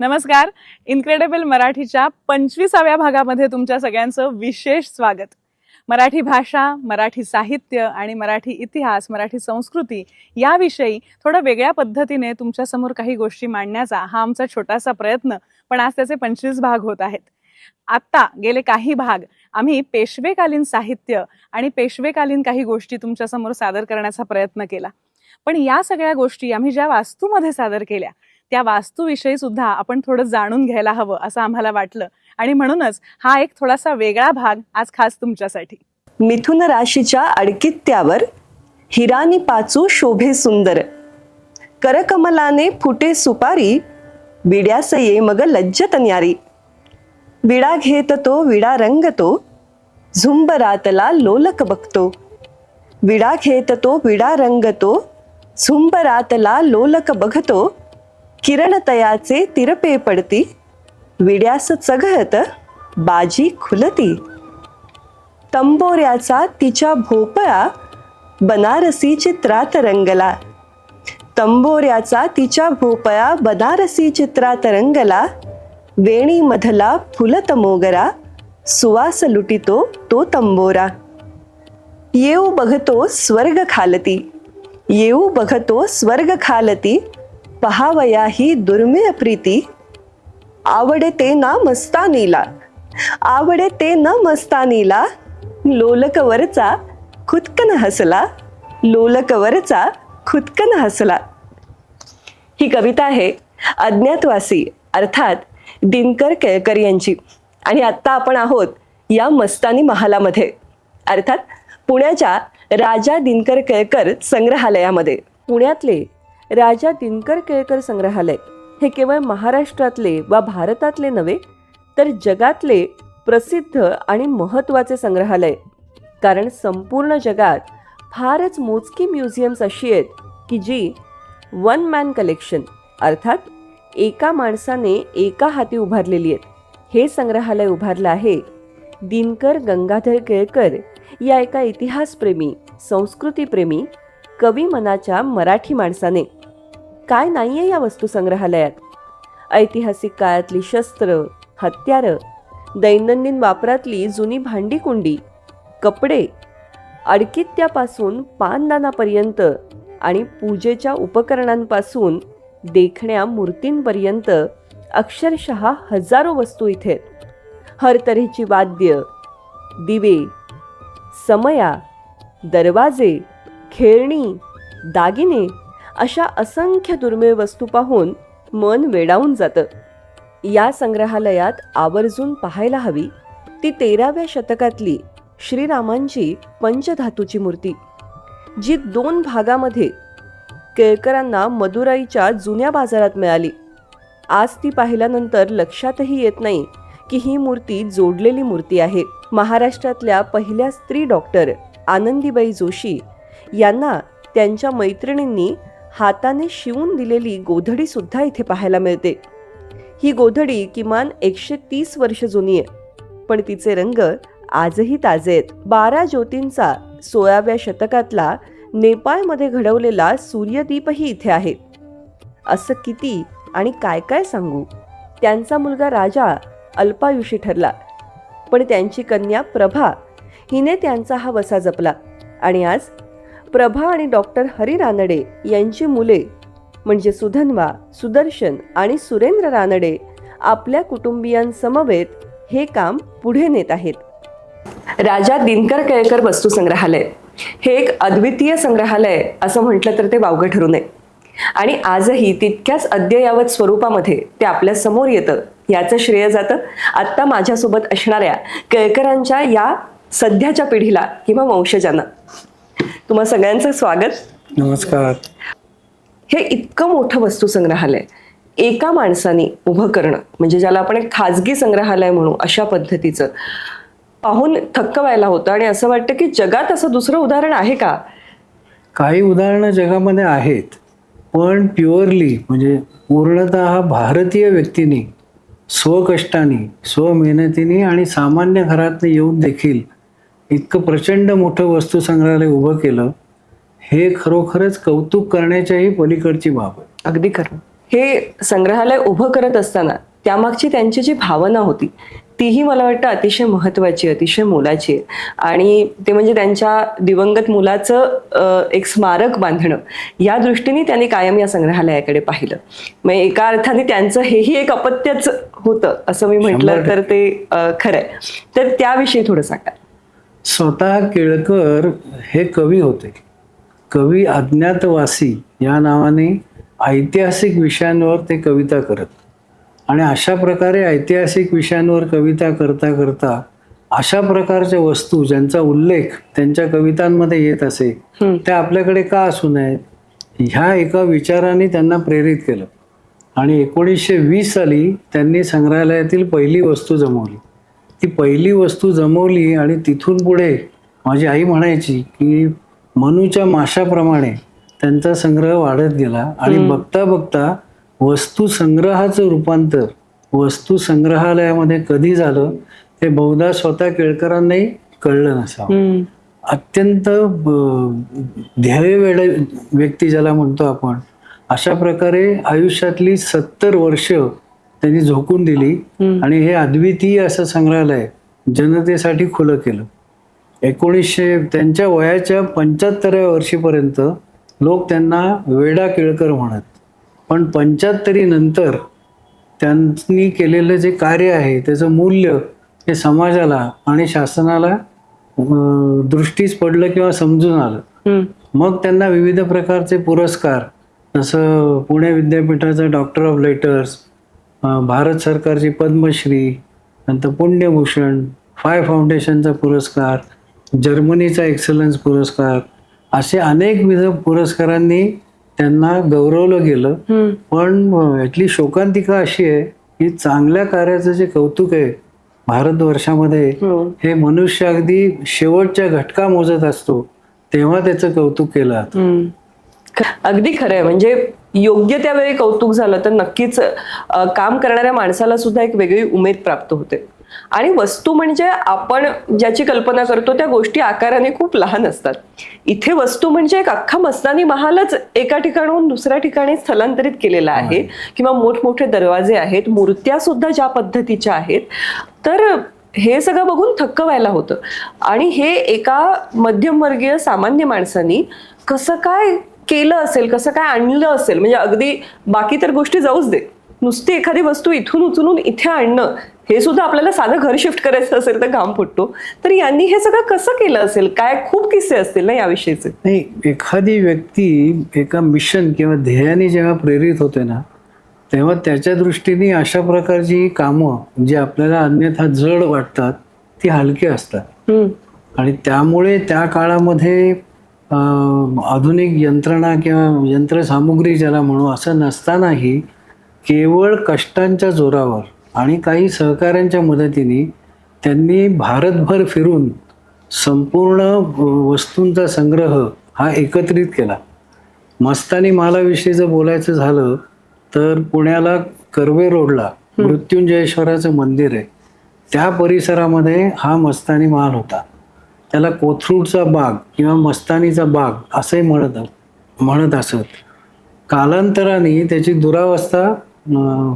नमस्कार. इनक्रेडिबल मराठीच्या पंचवीसाव्या भागामध्ये तुमच्या सगळ्यांचं विशेष स्वागत. मराठी भाषा मराठी साहित्य आणि मराठी इतिहास मराठी संस्कृती याविषयी थोडं वेगळ्या पद्धतीने तुमच्यासमोर काही गोष्टी मांडण्याचा हा आमचा छोटासा प्रयत्न पण आज त्याचे पंचवीस भाग होत आहेत. आत्ता गेले काही भाग. आम्ही पेशवेकालीन साहित्य आणि पेशवेकालीन काही गोष्टी तुमच्यासमोर सादर करण्याचा प्रयत्न केला. पण या सगळ्या गोष्टी आम्ही ज्या वास्तूमध्ये सादर केल्या त्या वास्तूविषयी सुद्धा आपण थोडं जाणून घ्यायला हवं असं आम्हाला वाटलं. आणि म्हणूनच हा एक थोडासा वेगळा भाग आज खास तुमच्यासाठी. मिथुन राशीच्या अडकित्यावर हिरानी पाचू शोभे सुंदर. करकमलाने फुटे सुपारी विड्यास ये मग लज्जत न्यारी. विडा घेत तो विडा रंगतो झुंबरातला लोलक बघतो. विडा घेत तो विडा रंगतो झुंबरातला लोलक बघतो किरणतयाचे तिरपे पडती विड्यास चघळत बाजी खुलती. तंबोऱ्याचा तिच्या भोपळा बनारसी चित्रात रंगला तंबोऱ्याचा तिच्या भोपळा बनारसी चित्रात रंगला वेणीमधला फुलत मोगरा सुवास लुटितो तो तंबोरा. येऊ बघतो स्वर्ग खालती येऊ बघतो स्वर्ग खालती पहावया ही दुर्मिळ प्रीती आवडते ना मस्तानीला आवडते न मस्तानीला लोलकवरचा खुदकन हसला लोलकवरचा खुदकन हसला ही कविता आहे अज्ञातवासी अर्थात दिनकर केळकर यांची आणि आत्ता आपण आहोत या मस्तानी महालामध्ये अर्थात पुण्याच्या राजा दिनकर केळकर संग्रहालयामध्ये पुण्यातले राजा दिनकर केळकर संग्रहालय. हे केवळ महाराष्ट्रातले वा भारतातले नव्हे तर जगातले प्रसिद्ध आणि महत्त्वाचे संग्रहालय. कारण संपूर्ण जगात फारच मोजकी म्युझियम्स अशी आहेत की जी वन मॅन कलेक्शन अर्थात एका माणसाने एका हाती उभारलेली आहेत. हे संग्रहालय उभारलं आहे दिनकर गंगाधर केळकर या एका इतिहासप्रेमी संस्कृतीप्रेमी कवी मनाच्या मराठी माणसाने. काय नाहीये या वस्तू संग्रहालयात? ऐतिहासिक काळातली शस्त्र हत्यारं दैनंदिन वापरातली जुनी भांडीकुंडी कपडे अडकित्यापासून पानदानापर्यंत आणि पूजेच्या उपकरणांपासून देखण्या मूर्तींपर्यंत अक्षरशः हजारो वस्तू इथे आहेत हर तऱ्हेची वाद्य दिवे समया दरवाजे खेळणी दागिने अशा असंख्य दुर्मिळ वस्तू पाहून मन वेडावून जातं. या संग्रहालयात आवर्जून पाहायला हवी. ती तेराव्या शतकातली श्रीरामांची पंचधातूची मूर्ती जी दोन भागामध्ये केळकरांना मदुराईच्या जुन्या बाजारात मिळाली. आज ती पाहिल्यानंतर लक्षातही येत नाही की ही मूर्ती जोडलेली मूर्ती आहे. महाराष्ट्रातल्या पहिल्या स्त्री डॉक्टर आनंदीबाई जोशी यांना त्यांच्या मैत्रिणींनी हाताने शिवून दिलेली गोधडी सुद्धा इथे पाहायला मिळते. ही गोधडी किमान एकशे तीस वर्ष जुनी आहे. पण तिचे रंग आजही ताजे आहेत. बारा ज्योतींचा सोळाव्या शतकातला नेपाळमध्ये घडवलेला सूर्यदीपही इथे आहे. असं किती आणि काय काय सांगू? त्यांचा मुलगा राजा अल्पायुषी ठरला. पण त्यांची कन्या प्रभा हिने त्यांचा हा वसा जपला. आणि आज प्रभा आणि डॉक्टर हरी रानडे यांची मुले म्हणजे सुधन्वा सुदर्शन आणि सुरेंद्र रानडे आपल्या कुटुंबियांसमवेत हे काम पुढे नेत आहेत. राजा दिनकर केळकर वस्तू संग्रहालय. हे एक अद्वितीय संग्रहालय असं म्हटलं तर ते वावगं ठरू नये. आणि आजही तितक्याच अद्ययावत स्वरूपामध्ये ते आपल्यासमोर येतं याचं श्रेय जातं आत्ता माझ्यासोबत असणाऱ्या केळकरांच्या या सध्याच्या पिढीला किंवा वंशजांना. तुम्हा सगळ्यांचं स्वागत. नमस्कार. हे इतकं मोठं वस्तू संग्रहालय एका माणसाने उभं करणं म्हणजे ज्याला आपण एक खाजगी संग्रहालय म्हणू अशा पद्धतीचं पाहून थक्क व्हायला होतं. आणि असं वाटतं की जगात असं दुसरं उदाहरण आहे का? काही उदाहरणं जगामध्ये आहेत पण प्युअरली म्हणजे पूर्णतः भारतीय व्यक्तीने स्वकष्टाने स्वमेहनतीने आणि सामान्य घरातनं येऊन देखील इतकं प्रचंड मोठं वस्तू संग्रहालय उभं केलं हे खरोखरच कौतुक करण्याच्याही पलीकडची बाब आहे. अगदी खरं. हे संग्रहालय उभं करत असताना त्यामागची त्यांची जी भावना होती तीही मला वाटतं अतिशय महत्वाची अतिशय मोलाची आहे. आणि ते म्हणजे त्यांच्या दिवंगत मुलाचं एक स्मारक बांधणं या दृष्टीने त्यांनी कायम या संग्रहालयाकडे पाहिलं. मग एका अर्थाने त्यांचं हेही एक अपत्यच होतं असं मी म्हटलं तर ते अ, खरंय तर त्याविषयी थोडं सांगा. स्वतः केळकर हे कवी होते. कवी अज्ञातवासी या नावाने ऐतिहासिक विषयांवर ते कविता करत. आणि अशा प्रकारे ऐतिहासिक विषयांवर कविता करता करता अशा प्रकारच्या वस्तू ज्यांचा उल्लेख त्यांच्या कवितांमध्ये येत असे त्या आपल्याकडे का असू नयेत? ह्या एका विचाराने त्यांना प्रेरित केलं. आणि एकोणीसशे वीस साली त्यांनी संग्रहालयातील पहिली वस्तू जमवली. ती पहिली वस्तू जमवली आणि तिथून पुढे माझी आई म्हणायची की मनूच्या माशाप्रमाणे त्यांचा संग्रह वाढत गेला आणि बघता बघता वस्तू संग्रहाचं रूपांतर वस्तू संग्रहालयामध्ये कधी झालं ते बहुधा स्वतः केळकरांनाही कळलं नसावं. अत्यंत ध्येयवेळ व्यक्ती ज्याला म्हणतो आपण अशा प्रकारे आयुष्यातली सत्तर वर्ष त्यांनी झोकून दिली. आणि हे अद्वितीय असं संग्रहालय जनतेसाठी खुलं केलं. एकोणीसशे त्यांच्या वयाच्या पंच्याहत्तराव्या वर्षीपर्यंत लोक त्यांना वेडा केळकर म्हणत. पण पंच्याहत्तरी नंतर त्यांनी केलेलं जे कार्य आहे त्याचं मूल्य हे समाजाला आणि शासनाला दृष्टीस पडलं किंवा समजून आलं. मग त्यांना विविध प्रकारचे पुरस्कार जसं पुणे विद्यापीठाचा डॉक्टर ऑफ लेटर्स भारत सरकारची पद्मश्री नंतर पुण्यभूषण फाय फाउंडेशनचा पुरस्कार जर्मनीचा एक्सलन्स पुरस्कार असे अनेक विध पुरस्कारांनी त्यांना गौरवलं गेलं. पण यातली शोकांतिका अशी आहे की चांगल्या कार्याचं जे कौतुक आहे भारतवर्षामध्ये हे. मनुष्य अगदी शेवटच्या घटका मोजत असतो तेव्हा त्याचं कौतुक केलं. अगदी खरं आहे. म्हणजे योग्य त्यावेळी कौतुक झालं तर नक्कीच काम करणाऱ्या माणसाला सुद्धा एक वेगळी उमेद प्राप्त होते. आणि वस्तू म्हणजे आपण ज्याची कल्पना करतो त्या गोष्टी आकाराने खूप लहान असतात. इथे वस्तू म्हणजे एक अख्खा मस्तानी महालच एका ठिकाणाहून दुसऱ्या ठिकाणी स्थलांतरित केलेला आहे. किंवा मोठमोठे दरवाजे आहेत मूर्त्या सुद्धा ज्या पद्धतीच्या आहेत. तर हे सगळं बघून थक्क व्हायला होतं. आणि हे एका मध्यमवर्गीय सामान्य माणसानी कसं काय केलं असेल कसं काय आणलं असेल म्हणजे अगदी बाकी तर गोष्टी जाऊच दे नुसती एखादी वस्तू इथून उचलून इथे आणणं हे सुद्धा आपल्याला साधं घर शिफ्ट करायचं असेल तर घाम फुटतो. तर यांनी हे सगळं कसं केलं असेल? काय खूप किस्से असतील ना याविषयीचे? नाही एखादी व्यक्ती एका मिशन किंवा ध्येयाने जेव्हा प्रेरित होते ना तेव्हा त्याच्या दृष्टीने अशा प्रकारची कामं जी आपल्याला अन्यथा जड वाटतात ती हलकी असतात. आणि त्यामुळे त्या काळामध्ये आधुनिक यंत्रणा किंवा यंत्रसामुग्री ज्याला म्हणू असं नसतानाही केवळ कष्टांच्या जोरावर आणि काही सहकाऱ्यांच्या मदतीने त्यांनी भारतभर फिरून संपूर्ण वस्तूंचा संग्रह हा एकत्रित केला. मस्तानी मालाविषयी जर बोलायचं झालं तर पुण्याला कर्वे रोडला मृत्युंजयेश्वराचं मंदिर आहे. त्या परिसरामध्ये हा मस्तानी महाल होता. त्याला कोथरूडचा बाग किंवा मस्तानीचा बाग असंही म्हणत म्हणत असत. कालांतराने त्याची दुरावस्था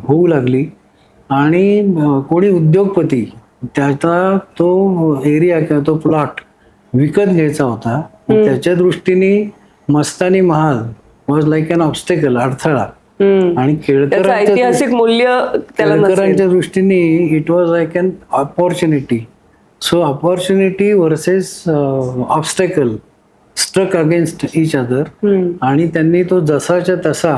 होऊ लागली. आणि कोणी उद्योगपती त्याचा तो एरिया किंवा तो प्लॉट विकत घ्यायचा होता. त्याच्या दृष्टीने Mastani Mahal was like an obstacle अडथळा. आणि. केळकरांच्या दृष्टीने it was like an opportunity so opportunity versus obstacle struck against each other आणि त्यांनी तो जसाच्या तसा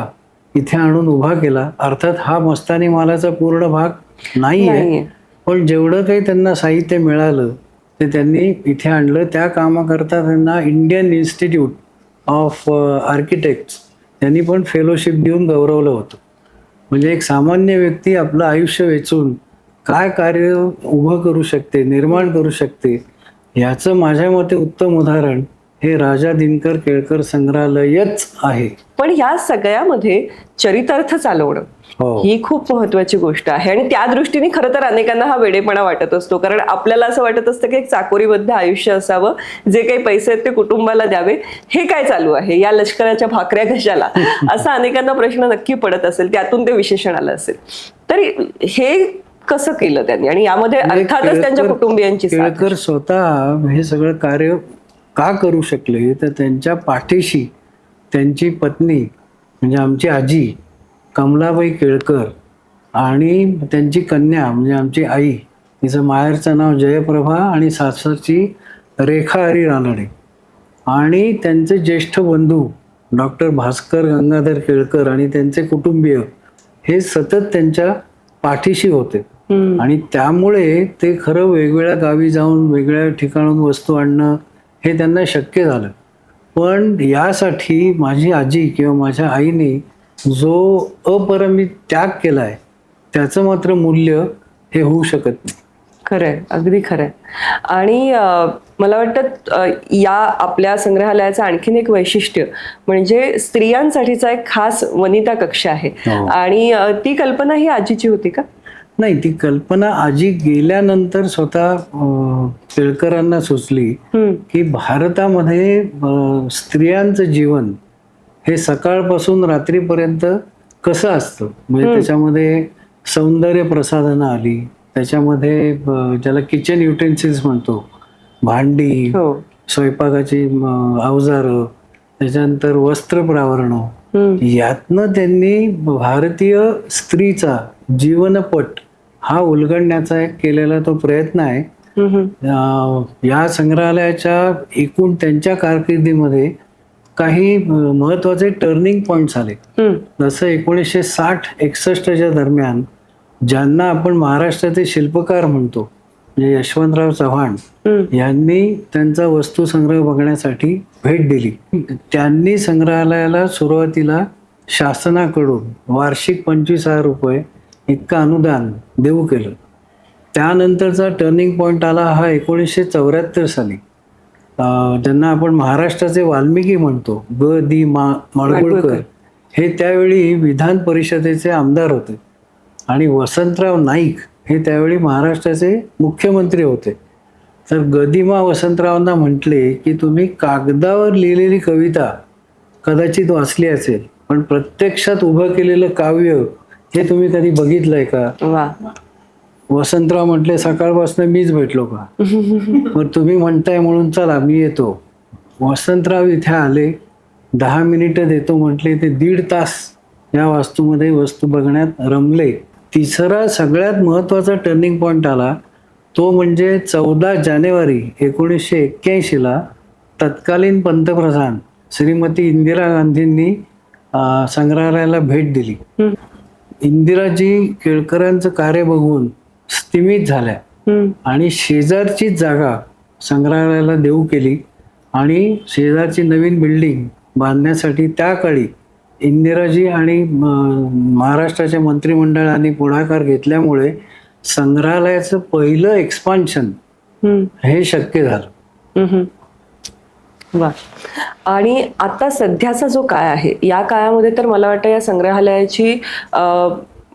इथे आणून उभा केला. अर्थात हा मस्तानी मालाचा पूर्ण भाग नाहीये. नाहीये. पण जेवढं काही त्यांना साहित्य मिळालं ते त्यांनी इथे आणलं. त्या कामाकरता त्यांना इंडियन इन्स्टिट्यूट ऑफ आर्किटेक्ट त्यांनी पण फेलोशिप देऊन गौरवलं होतं. म्हणजे एक सामान्य व्यक्ती आपलं आयुष्य वेचून काय कार्य उभं करू शकते निर्माण करू शकते याचं माझ्या मते उत्तम उदाहरण हे राजा दिनकर केळकर संग्रहालयच आहे. पण ह्या सगळ्यामध्ये चरितार्थ चालवणं हो. ही खूप महत्वाची गोष्ट आहे. आणि त्या दृष्टीने खरं तर अनेकांना हा वेडेपणा वाटत असतो. कारण आपल्याला असं वाटत असतं की एक चाकोरीबद्ध आयुष्य असावं जे काही पैसे आहेत ते कुटुंबाला द्यावे. हे काय चालू आहे? या लष्कराच्या भाकऱ्या कशाला? असा अनेकांना प्रश्न नक्की पडत असेल. त्यातून ते विशेषण आलं असेल. तर हे कसं केलं त्यांनी आणि यामध्ये म्हणजे अर्थातच त्यांच्या कुटुंबियांची. केळकर स्वतः हे सगळं कार्य का करू शकले तर त्यांच्या पाठीशी त्यांची पत्नी म्हणजे आमची आजी कमलाबाई केळकर आणि त्यांची कन्या म्हणजे आमची आई तिचं माहेरचं नाव जयप्रभा आणि सासरची रेखा हरी रानडे आणि त्यांचे ज्येष्ठ बंधू डॉक्टर भास्कर गंगाधर केळकर आणि त्यांचे कुटुंबीय हे सतत त्यांच्या पाठीशी होते. आणि त्यामुळे ते खरं वेगवेगळ्या गावी जाऊन वेगळ्या ठिकाणून वस्तू आणणं हे त्यांना शक्य झालं. पण यासाठी माझी आजी किंवा माझ्या आईने जो अपरिमित त्याग केलाय त्याचं मात्र मूल्य हे होऊ शकत नाही. खरंय अगदी खरंय. आणि मला वाटतं या आपल्या संग्रहालयाचं आणखीन एक वैशिष्ट्य म्हणजे स्त्रियांसाठीचा एक खास वनिता कक्ष आहे. हो. आणि ती कल्पना ही आजीची होती का? नाही ती कल्पना आजी गेल्यानंतर स्वतः केळकरांना सुचली. की भारतामध्ये स्त्रियांचं जीवन हे सकाळपासून रात्रीपर्यंत कसं असतं म्हणजे त्याच्यामध्ये सौंदर्य प्रसाधनं आली त्याच्यामध्ये ज्याला किचन युटेन्सिल्स म्हणतो भांडी हो स्वयंपाकाची अवजारं त्याच्यानंतर वस्त्र प्रावरणं. यातनं त्यांनी भारतीय स्त्रीचा जीवनपट हा उलगडण्याचा एक केलेला तो प्रयत्न आहे या संग्रहालयाच्या एकूण त्यांच्या कारकिर्दीमध्ये काही महत्त्वाचे टर्निंग पॉइंट्स आले. जसं एकोणीसशे साठ एकसष्टच्या दरम्यान ज्यांना आपण महाराष्ट्राचे शिल्पकार म्हणतो म्हणजे यशवंतराव चव्हाण. यांनी त्यांचा वस्तुसंग्रह बघण्यासाठी भेट दिली त्यांनी संग्रहालयाला सुरुवातीला शासनाकडून वार्षिक पंचवीस हजार रुपये इतकं अनुदान देऊ केलं. त्यानंतरचा टर्निंग पॉईंट आला हा एकोणीसशे चौऱ्याहत्तर साली. ज्यांना आपण महाराष्ट्राचे वाल्मिकी म्हणतो ग दी मा माडगुळकर. हे त्यावेळी विधान परिषदेचे आमदार होते. आणि वसंतराव नाईक हे त्यावेळी महाराष्ट्राचे मुख्यमंत्री होते. तर गदिमा वसंतरावांना म्हटले की तुम्ही कागदावर लिहिलेली कविता कदाचित वाचली असेल पण प्रत्यक्षात उभं केलेलं काव्य हे तुम्ही कधी बघितलंय का? वा. वसंतराव म्हटले सकाळपासून मीच भेटलो का? मग तुम्ही म्हणताय म्हणून चला मी येतो. वसंतराव इथे आले दहा मिनिटं देतो म्हटले ते दीड तास या वास्तूमध्ये वस्तू बघण्यात रमले. तिसरा सगळ्यात महत्त्वाचा टर्निंग पॉईंट आला तो म्हणजे चौदा जानेवारी एकोणीसशे एक्क्याऐंशीला तत्कालीन पंतप्रधान श्रीमती इंदिरा गांधींनी संग्रहालयाला भेट दिली. इंदिराजी केळकरांचं कार्य बघून स्तिमित झाल्या. आणि शेजारची जागा संग्रहालयाला देऊ केली आणि शेजारची नवीन बिल्डिंग बांधण्यासाठी त्या काळी इंदिराजी आणि महाराष्ट्राच्या मंत्रिमंडळाने पुढाकार घेतल्यामुळे संग्रहालयाचं पहिलं एक्सपान्शन. हे शक्य झालं. वा. आणि आता सध्याचा जो काळ आहे या काळामध्ये तर मला वाटतं या संग्रहालयाची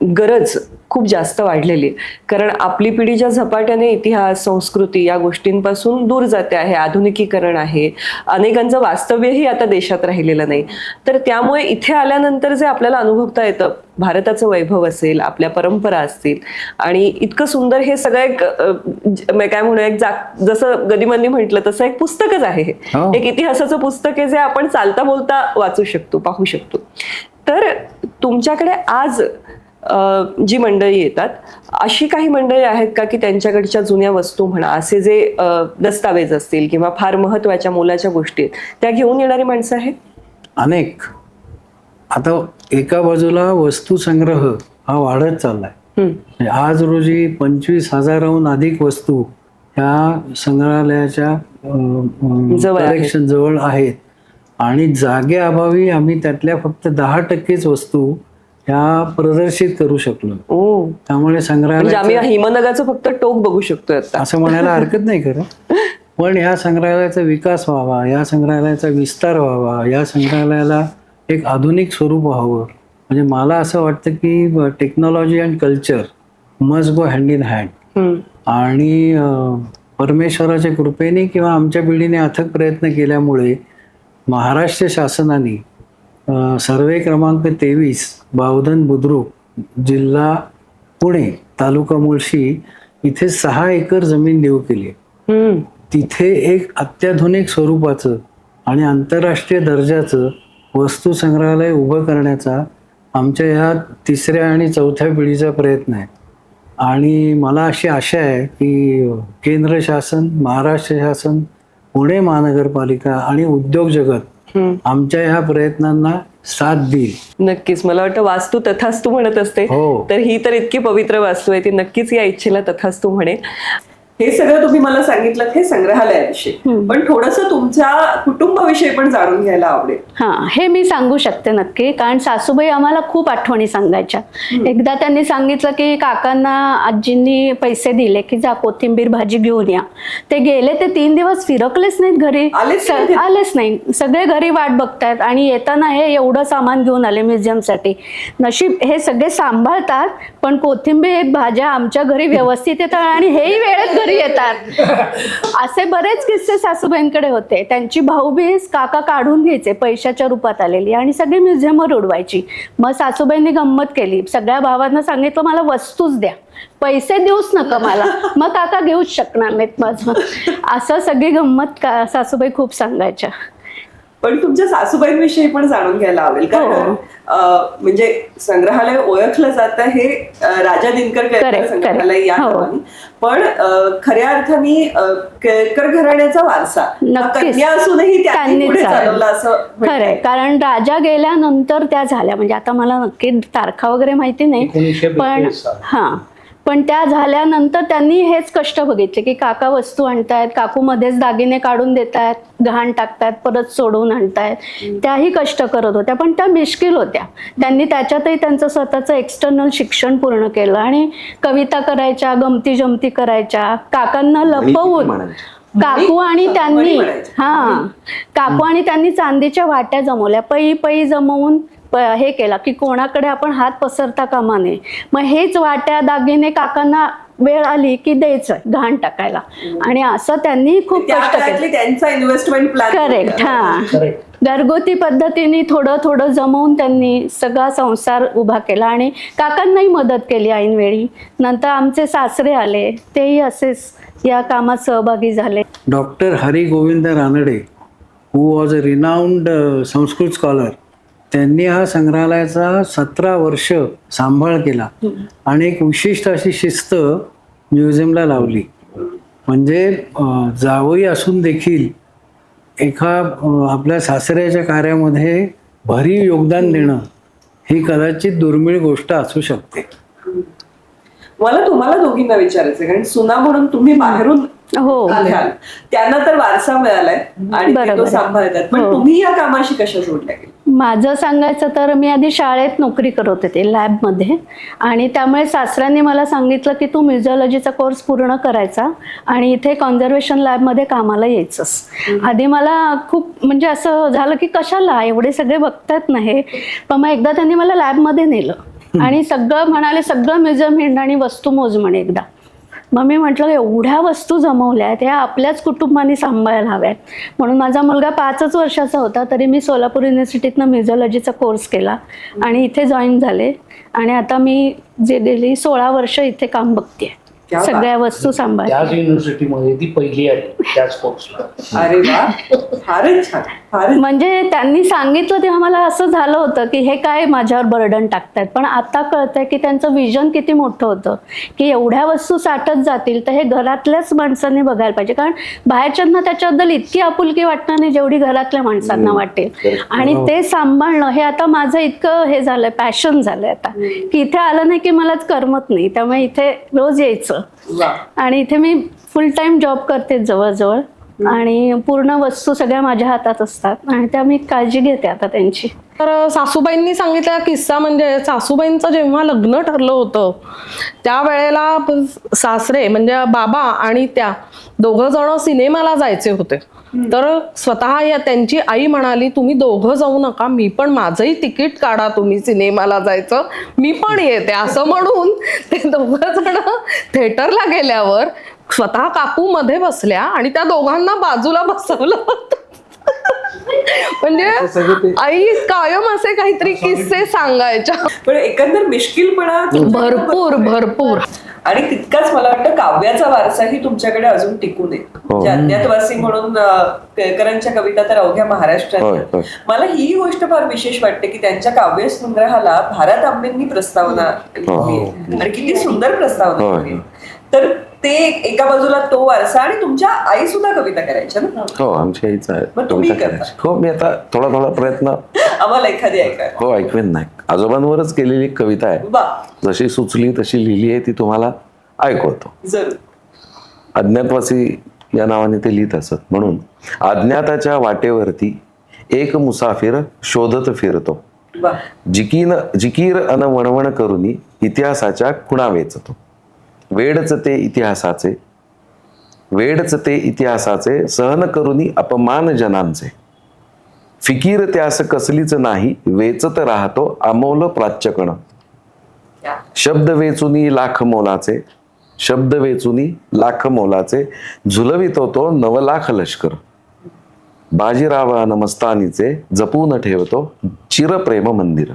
गरज खूप जास्त वाढलेली कारण आपली पिढी ज्या झपाट्याने इतिहास संस्कृती या गोष्टींपासून दूर जाते आहे आधुनिकीकरण आहे अनेकांचं वास्तव्यही आता देशात राहिलेलं नाही. तर त्यामुळे इथे आल्यानंतर जे आपल्याला अनुभवता येतं भारताचं वैभव असेल आपल्या परंपरा असतील आणि इतकं सुंदर हे सगळं एक काय म्हणू एक जा- जसं गदिमांनी म्हटलं तसं एक पुस्तकच आहे हे. हो. एक इतिहासाचं पुस्तक आहे जे आपण चालता बोलता वाचू शकतो पाहू शकतो. तर तुमच्याकडे आज जी मंडळी येतात अशी काही मंडळी आहेत का की त्यांच्याकडच्या जुन्या वस्तू म्हणा असे जे दस्तावेज असतील किंवा फार महत्त्वाच्या मोलाच्या गोष्टी आहेत त्या घेऊन येणारी माणसं आहेत? अनेक. आता एका बाजूला वस्तू संग्रह हा वाढत चाललाय. म्हणजे आज रोजी पंचवीस हजाराहून अधिक वस्तू ह्या संग्रहालयाच्या जवळ आहेत. कलेक्शन जवळ आहेत. आणि जागेअभावी आम्ही त्यातल्या फक्त दहा टक्केच वस्तू ह्या प्रदर्शित करू शकलो. ओ. त्यामुळे म्हणजे संग्रहालय आम्ही हिमनगाचं फक्त टोक बघू शकतोय आता. असं म्हणायला हरकत नाही खरं. पण ह्या संग्रहालयाचा विकास व्हावा या संग्रहालयाचा विस्तार व्हावा या संग्रहालयाला एक आधुनिक स्वरूप व्हावं. म्हणजे मला असं वाटतं की technology and culture must go hand in hand hmm. आणि अं, परमेश्वराच्या कृपेने किंवा आमच्या पिढीने अथक प्रयत्न केल्यामुळे महाराष्ट्र शासनाने सर्वे क्रमांक तेवीस बावधन बुद्रुक जिल्हा पुणे तालुका मुळशी इथे सहा एकर जमीन देऊ केली. तिथे एक अत्याधुनिक स्वरूपाचं आणि आंतरराष्ट्रीय दर्जाचं वस्तू संग्रहालय उभं करण्याचा आमच्या ह्या तिसऱ्या आणि चौथ्या पिढीचा प्रयत्न आहे आणि मला अशी आशा आहे की केंद्र शासन महाराष्ट्र शासन पुणे महानगरपालिका आणि उद्योग जगत. आमच्या ह्या प्रयत्नांना साथ देईल नक्कीच. मला वाटतं वास्तू तथास्तू म्हणत असते. हो. तर ही तर इतकी पवित्र वास्तू आहे ती नक्कीच या इच्छेला तथास्तू म्हणेल. हे सगळं तुम्ही मला सांगितलं हे संग्रहालयाविषयी. पण थोडस तुमच्या कुटुंबाविषयी पण जाणून घ्यायला आवडेल. हां हे मी सांगू शकते नक्की कारण सासूबाई आम्हाला खूप आठवणी सांगायच्या. एकदा त्यांनी सांगितलं की काकांना आजींनी पैसे दिले की जा कोथिंबीर भाजी घेऊन या. ते गेले ते तीन दिवस फिरकलेच नाहीत घरी. आलेच नाही. सगळे घरी वाट बघतायत आणि येताना हे एवढं सामान घेऊन आले म्युझियमसाठी. नशीब हे सगळे सांभाळतात पण कोथिंबीर भाज्या आमच्या घरी व्यवस्थित येतात आणि हेही वेळेत घरी येतात. असे बरेच किस्से सासूबाईंकडे होते. त्यांची भाऊबीज काका काढून घ्यायचे पैशाच्या रूपात आलेली आणि सगळी म्युझियमवर उडवायची. मग सासूबाईंनी गंमत केली. सगळ्या भावांना सांगितलं मला वस्तूच द्या. पैसे देऊच नका मला. मग काका घेऊच शकणार नाहीत माझं. असं सगळी गंमत का सासूबाई खूप सांगायच्या. पण तुमच्या सासूबाईंविषयी पण जाणून घ्यायला आवडेल कारण हो. अं, म्हणजे संग्रहालय ओळखलं जातं हे राजा दिनकर केळकर संग्रहालय या. हो. नावाने पण खऱ्या अर्थाने केळकर घराण्याचा वारसा. कन्या असूनही त्यांनी चालवला. असं खरंय. कारण राजा गेल्यानंतर त्या झाल्या म्हणजे आता मला नक्की तारखा वगैरे माहिती नाही पण. हा पण त्या झाल्यानंतर त्यांनी हेच कष्ट बघितले की काका वस्तू आणतायत काकू मध्येच दागिने काढून देत आहेत घाण टाकतायत परत सोडून आणतायत. त्याही कष्ट करत होत्या पण त्या मिश्किल होत्या. त्यांनी त्याच्यातही त्यांचं स्वतःचं एक्सटर्नल शिक्षण पूर्ण केलं आणि कविता करायच्या गमती जमती करायच्या काकांना लपवून काकू आणि त्यांनी. हा काकू आणि त्यांनी चांदीच्या वाट्या जमवल्या पै पै जमवून प- हे केला की कोणाकडे आपण हात पसरता कामा नये. मग हेच वाट्या दागिने काकांना वेळ आली की द्यायचं घाण टाकायला. आणि असं त्यांनी खूप कष्ट केले. त्यांचा इन्व्हेस्टमेंट प्लॅन करेक्ट हा. घरगुती पद्धतीने थोडं थोडं जमवून त्यांनी सगळा संसार उभा केला आणि काकांनाही मदत केली ऐनवेळी. नंतर आमचे सासरे आले तेही असेच या कामात सहभागी झाले. Doctor Hari Govind Ranade who was a renowned Sanskrit scholar त्यांनी हा संग्रहालयाचा सतरा वर्ष सांभाळ केला. आणि एक विशिष्ट अशी शिस्त म्युझियमला लावली. म्हणजे जावई असून देखील एका आपल्या सासऱ्याच्या कार्यामध्ये भरीव योगदान देणं ही कदाचित दुर्मिळ गोष्ट असू शकते. मला तुम्हाला दोघींना विचारायचं कारण सुना म्हणून तुम्ही बाहेरून हो. त्यांना तर वारसा मिळालाय आणि ते. सांभाळतात. पण हो. तुम्ही या कामाशी कशा जोडल्या गेल्या? माझं सांगायचं तर मी आधी शाळेत नोकरी करत होते लॅबमध्ये. आणि त्यामुळे सासऱ्यांनी मला सांगितलं की तू म्युझिओलॉजीचा कोर्स पूर्ण करायचा आणि इथे कॉन्झर्वेशन लॅबमध्ये कामाला यायचंस. आधी मला खूप म्हणजे असं झालं की कशाला एवढे सगळे बघतात ना हे? पण मग एकदा त्यांनी मला लॅबमध्ये नेलं. आणि सगळं म्हणाले सगळं म्युझियम हिंड आणि वस्तू मोज म्हणे एकदा. मग मी म्हटलं एवढ्या वस्तू जमवल्या आहेत ह्या आपल्याच कुटुंबाने सांभाळायला हव्यात. म्हणून माझा मुलगा पाचच वर्षाचा होता तरी मी सोलापूर युनिव्हर्सिटीतनं म्युझिओलॉजीचा कोर्स केला आणि इथे जॉईन झाले. आणि आता मी जे गेली सोळा वर्ष इथे काम बघते क्या. सगळ्या वस्तू सांभाळ. त्याच युनिव्हर्सिटीमध्ये ती पहिली आहे त्याच कोर्सला अरे वा फारच छान फारच म्हणजे त्यांनी सांगितलं तेव्हा मला असं झालं होतं की हे काय माझ्यावर बर्डन टाकतायत. पण आता कळतंय की त्यांचं विजन किती मोठं होतं. की एवढ्या वस्तू साठत जातील तर हे घरातल्याच माणसांनी बघायला पाहिजे. कारण बाहेरच्यांना त्याच्याबद्दल इतकी आपुलकी वाटणार नाही जेवढी घरातल्या माणसांना वाटेल. आणि ते सांभाळणं हे आता माझं इतकं हे झालंय पॅशन झालंय आता. की इथे आलं नाही की मलाच करमत नाही. त्यामुळे इथे रोज यायचं. आणि इथे मी फुल टाइम जॉब करते जवळजवळ. आणि पूर्ण वस्तू सगळ्या माझ्या हातात असतात आणि त्या मी काळजी घेते आता त्यांची. तर सासूबाईंनी सांगितलेला किस्सा म्हणजे सासूबाईंचं जेव्हा लग्न ठरलं होतं त्यावेळेला सासरे म्हणजे बाबा आणि त्या दोघं जण सिनेमाला जायचे होते. तर स्वतः या त्यांची आई म्हणाली तुम्ही दोघं जाऊ नका मी पण माझंही तिकीट काढा तुम्ही सिनेमाला जायचं मी पण येते. असं म्हणून ते दोघं जण थिएटरला गेल्यावर स्वतः काकू मध्ये बसल्या आणि त्या दोघांना बाजूला बसवलं म्हणजे आई कायम असे काहीतरी किस्से सांगायच्या. पण एकंदर मिश्किलपणा भरपूर भरपूर. आणि तितकाच मला वाटतं काव्याचा वारसाही तुमच्याकडे अजून टिकून आहे म्हणजे अज्ञातवासी म्हणून केळकरांच्या कविता तर अवघ्या महाराष्ट्रात. मला ही गोष्ट फार विशेष वाटते की त्यांच्या काव्य संग्रहाला भारत आंबेंनी प्रस्तावना लिहिली आहे. आणि किती सुंदर प्रस्तावना. तर ते एक- बाजूला तो वारसा आणि तुमच्या आई सुद्धा कविता करायच्या ना? हो आमची आईच आहे. मग तुम्ही कविता करता? करायची. हो मी आता थोडा थोडा प्रयत्न आम्हाला एखादी ऐकाय हो ऐकवेन नाही आजोबांवरच केलेली एक कविता आहे. वा. जशी सुचली तशी लिहिली आहे ती तुम्हाला ऐकवतो. जरूर. अज्ञातवासी या नावाने ते लिहित असत. म्हणून अज्ञाताच्या वाटेवरती एक मुसाफिर शोधत फिरतो. वा. जिकीन जिकीर अन वणवण करुनी इतिहासाच्या खुणा वेचतो वेडच ते इतिहासाचे वेडच ते इतिहासाचे सहन करुनी अपमान जनांचे. फिकीर त्यास कसलीच नाही वेचत राहतो अमोल प्राच्यकण. शब्द वेचुनी लाख मोलाचे शब्द वेचुनी लाख मोलाचे झुलवितो तो नवलाख लष्कर. बाजीराव नमस्तानीचे जपून ठेवतो चिरप्रेम मंदिर.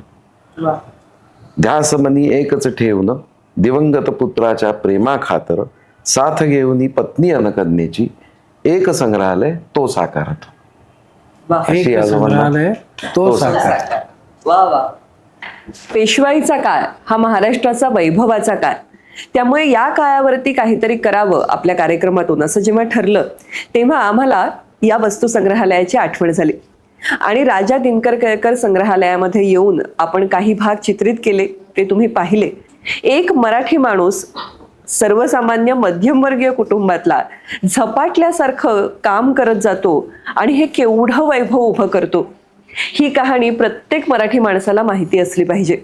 ध्यासमनी एकच ठेवून दिवंगत पुत्राच्या प्रेमा खातर साथ घेऊन पत्नी अनकन्येची एक संग्रहालय तो साकारतो. अशी संग्रहालय तो साकार वा वा. पेशवाईचा काळ हा महाराष्ट्राचा वैभवाचा काळ. त्यामुळे या काळावरती काहीतरी करावं आपल्या कार्यक्रमातून असं जेव्हा ठरलं तेव्हा आम्हाला या वस्तू संग्रहालयाची आठवण झाली. आणि राजा दिनकर केळकर संग्रहालयामध्ये येऊन आपण काही भाग चित्रित केले ते तुम्ही पाहिले. एक मराठी माणूस सर्वसामान्य मध्यमवर्गीय कुटुंबातला झपाटल्यासारखं काम करत जातो आणि हे केवढं वैभव उभं करतो ही कहाणी प्रत्येक मराठी माणसाला माहिती असली पाहिजे.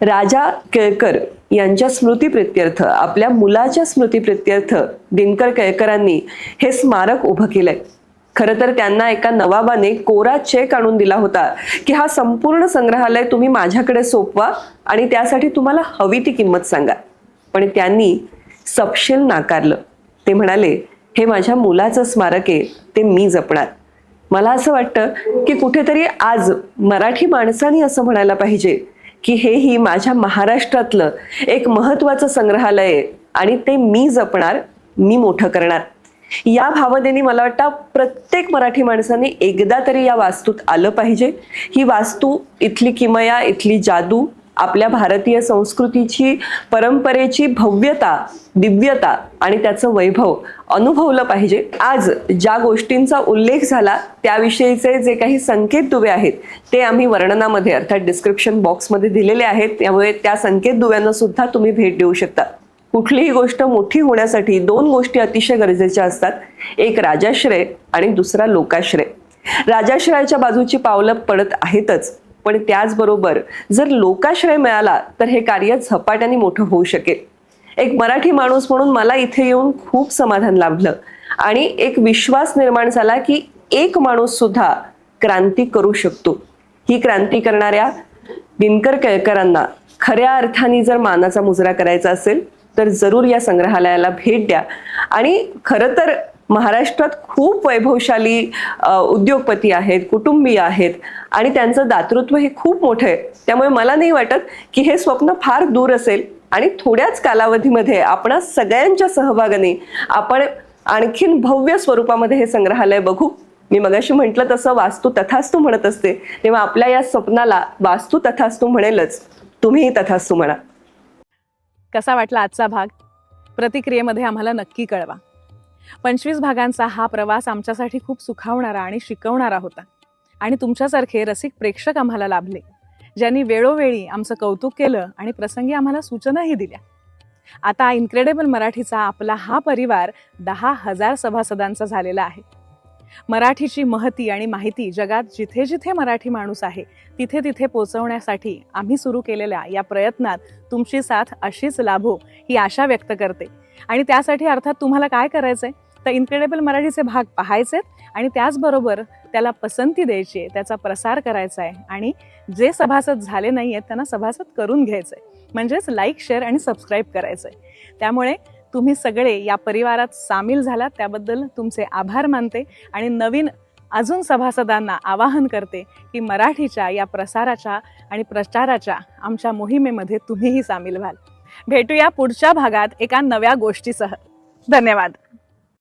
राजा केळकर यांच्या स्मृतीप्रित्यर्थ आपल्या मुलाच्या स्मृतीप्रित्यर्थ दिनकर केळकरांनी हे स्मारक उभं केलंय. खरं तर त्यांना एका नवाबाने कोरा चेक आणून दिला होता की हा संपूर्ण संग्रहालय तुम्ही माझ्याकडे सोपवा आणि त्यासाठी तुम्हाला हवी ती किंमत सांगा. पण त्यांनी सपशेल नाकारलं. ते म्हणाले हे माझ्या मुलाचं स्मारक आहे ते मी जपणार. मला असं वाटतं की कुठेतरी आज मराठी माणसानी असं म्हणायला पाहिजे की हे ही माझ्या महाराष्ट्रातलं एक महत्वाचं संग्रहालय आहे आणि ते मी जपणार मी मोठं करणार. या भावनेने मला वाटतं प्रत्येक मराठी माणसाने एकदा तरी या वास्तूत आलं पाहिजे. ही वास्तू इथली किमया इथली जादू आपल्या भारतीय संस्कृतीची परंपरेची भव्यता दिव्यता आणि त्याचं वैभव अनुभवलं पाहिजे. आज ज्या गोष्टींचा उल्लेख झाला त्याविषयीचे जे काही संकेत दुवे आहेत ते आम्ही वर्णनामध्ये अर्थात डिस्क्रिप्शन बॉक्समध्ये दिलेले आहेत. त्यामुळे त्या संकेत दुव्यांना सुद्धा तुम्ही भेट देऊ शकता. कुठलीही गोष्ट मोठी होण्यासाठी दोन गोष्टी अतिशय गरजेच्या असतात. एक राजाश्रय आणि दुसरा लोकाश्रय. राजाश्रयाच्या बाजूची पावलं पडत आहेतच पण त्याचबरोबर जर लोकाश्रय मिळाला तर हे कार्य झपाट्याने मोठं होऊ शकेल. एक मराठी माणूस म्हणून मला इथे येऊन खूप समाधान लाभलं. आणि एक विश्वास निर्माण झाला की एक माणूस सुद्धा क्रांती करू शकतो. ही क्रांती करणाऱ्या दिनकर केळकरांना खऱ्या अर्थाने जर मानाचा मुजरा करायचा असेल तर जरूर या संग्रहालयाला भेट द्या. आणि खरं तर महाराष्ट्रात खूप वैभवशाली उद्योगपती आहेत कुटुंबीय आहेत आणि त्यांचं दातृत्व हे खूप मोठं आहे. त्यामुळे मला नाही वाटत की हे स्वप्न फार दूर असेल. आणि थोड्याच कालावधीमध्ये आपण सगळ्यांच्या सहभागाने आपण आणखीन भव्य स्वरूपामध्ये हे संग्रहालय बघू. मी मगाशी म्हटलं तसं वास्तू तथास्तू म्हणत असते. तेव्हा आपल्या या स्वप्नाला वास्तू तथास्तू म्हणेलच. तुम्हीही तथास्तू म्हणा. कसा वाटला आजचा भाग? प्रतिक्रियेमध्ये आम्हाला नक्की कळवा. पंचवीस भागांचा हा प्रवास आमच्यासाठी खूप सुखावणारा आणि शिकवणारा होता. आणि तुमच्यासारखे रसिक प्रेक्षक आम्हाला लाभले ज्यांनी वेळोवेळी आमचं कौतुक केलं आणि प्रसंगी आम्हाला सूचनाही दिल्या. आता इन्क्रेडिबल मराठीचा आपला हा परिवार दहा हजार सभासदांचा झालेला आहे. मराठीची महती आणि माहिती जगात जिथे जिथे मराठी माणूस आहे तिथे तिथे पोचवण्यासाठी आम्ही सुरू केलेल्या या प्रयत्नात तुमची साथ अशीच लाभो ही आशा व्यक्त करते. आणि त्यासाठी अर्थात तुम्हाला काय करायचंय? तर इन्क्रेडिबल मराठीचे भाग पाहायचेत आणि त्याचबरोबर त्याला पसंती द्यायची आहे त्याचा प्रसार करायचा आहे आणि जे सभासद झाले नाही आहेत त्यांना सभासद करून घ्यायचं आहे म्हणजेच लाईक शेअर आणि सबस्क्राईब करायचं आहे त्यामुळे तुम्ही सगळे या परिवारात सामील झालात त्याबद्दल तुमचे आभार मानते आणि नवीन अजून सभासदांना आवाहन करते की मराठीच्या या प्रसाराच्या आणि प्रचाराच्या आमच्या मोहिमेमध्ये तुम्हीही सामील व्हाल. भेटूया पुढच्या भागात एका नव्या गोष्टीसह. धन्यवाद.